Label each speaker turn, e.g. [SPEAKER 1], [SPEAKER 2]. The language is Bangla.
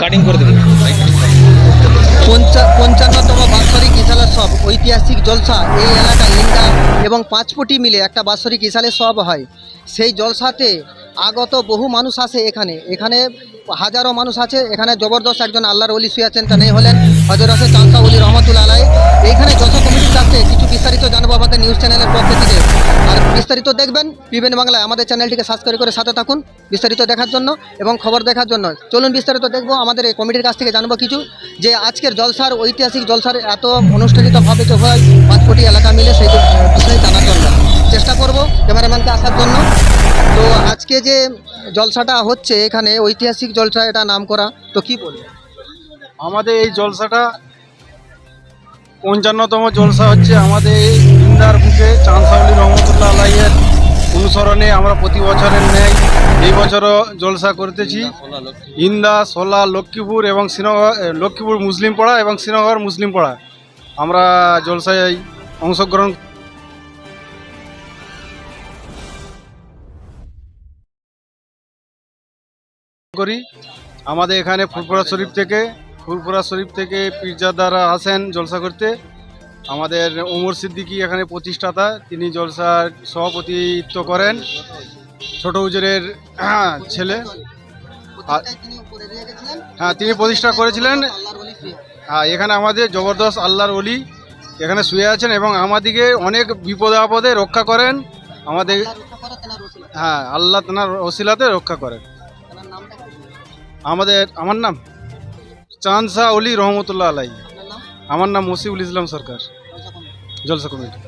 [SPEAKER 1] কাটিং করে দেবে
[SPEAKER 2] পঞ্চান্নতম ঐতিহাসিক জলসা এই এলাকায় ইন্দা এবং পাঁচপটি মিলে একটা বাৎসরিক ইসালে সব হয়। সেই জলসাতে আগত বহু মানুষ আসে এখানে। এখানে হাজারো মানুষ আছে। এখানে জবরদস্ত একজন আল্লাহর অলি শুয়ে তা নেই হলেন হজর হজরত চান্সা অলি রহমতুল আলাই এইখানে যত কমিটি থাকছে, কিছু বিস্তারিত জানব আমাদের নিউজ চ্যানেলের পক্ষ থেকে। বিস্তারিত দেখবেন পিবেন বাংলায় আমাদের চ্যানেলটিকে সাবস্ক্রাইব করে সাথে থাকুন বিস্তারিত দেখার জন্য এবং খবর দেখার জন্য। চলুন বিস্তারিত দেখব, আমাদের এই কমিটির কাছ থেকে জানব কিছু। যে আজকের জলসার, ঐতিহাসিক জলসার এত অনুষ্ঠিতভাবে যে হয় পাঁচ কোটি এলাকা মিলে সেই বিষয়ে জানার জন্য। চেষ্টা করব ক্যামেরাম্যানকে আসার জন্য। তো আজকে যে জলসাটা হচ্ছে, এখানে ঐতিহাসিক জলসা এটা নাম করা, তো কি বলব?
[SPEAKER 3] আমাদের এই জলসাটা পঞ্চান্নতম জলসা হচ্ছে আমাদের এই ইন্দার বুকে চাঁদসাউলি রহমতুল্লাহ আমরা প্রতি বছরের ন্যায় এই বছরও জলসা করতেছি। ইন্দা, সোলা, লক্ষ্মীপুর এবং শ্রীনগর লক্ষ্মীপুর মুসলিম পাড়া এবং শ্রীনগর মুসলিম পাড়া। আমরা জলসায় অংশগ্রহণ করি। আমাদের এখানে ফুলপুরা শরীফ থেকে, ফুলপুরা শরীফ থেকে পীরজাদারা আসেন জলসা করতে। আমাদের ওমর সিদ্দিকী এখানে প্রতিষ্ঠাতা, তিনি জলসার সভাপতিত্ব করেন। ছোট উজেরের ছেলে। হ্যাঁ তিনি প্রতিষ্ঠা করেছিলেন। হ্যাঁ এখানে আমাদের জবরদস্ত আল্লাহর অলি এখানে শুয়ে আছেন এবং আমাদিকে অনেক বিপদে আপদে রক্ষা করেন। আমাদের হ্যাঁ আল্লাহ তেনার ওসিলাতে রক্ষা করেন। আমাদের, আমার নাম চাঁদশাহ অলি রহমতুল্লাহ আলাই আমার নাম মসিউল ইসলাম সরকার। জলসা কমিটি।